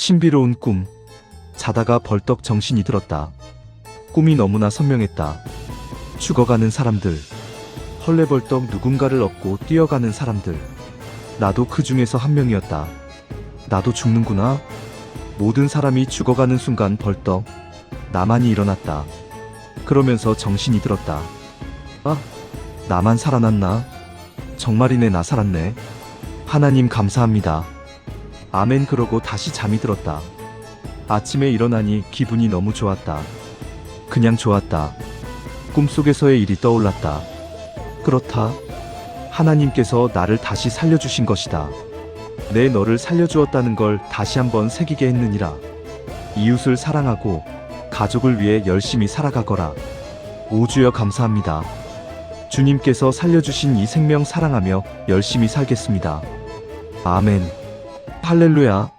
신비로운 꿈. 자다가 벌떡 정신이 들었다. 꿈이 너무나 선명했다. 죽어가는 사람들. 헐레벌떡 누군가를 업고 뛰어가는 사람들. 나도 그 중에서 한 명이었다. 나도 죽는구나. 모든 사람이 죽어가는 순간 벌떡 나만이 일어났다. 그러면서 정신이 들었다. 아, 나만 살아났나? 정말이네 나 살았네. 하나님 감사합니다. 아멘 그러고 다시 잠이 들었다. 아침에 일어나니 기분이 너무 좋았다. 그냥 좋았다. 꿈속에서의 일이 떠올랐다. 그렇다. 하나님께서 나를 다시 살려주신 것이다. 내 너를 살려주었다는 걸 다시 한번 새기게 했느니라. 이웃을 사랑하고 가족을 위해 열심히 살아가거라. 오주여 감사합니다. 주님께서 살려주신 이 생명 사랑하며 열심히 살겠습니다. 아멘. 할렐루야.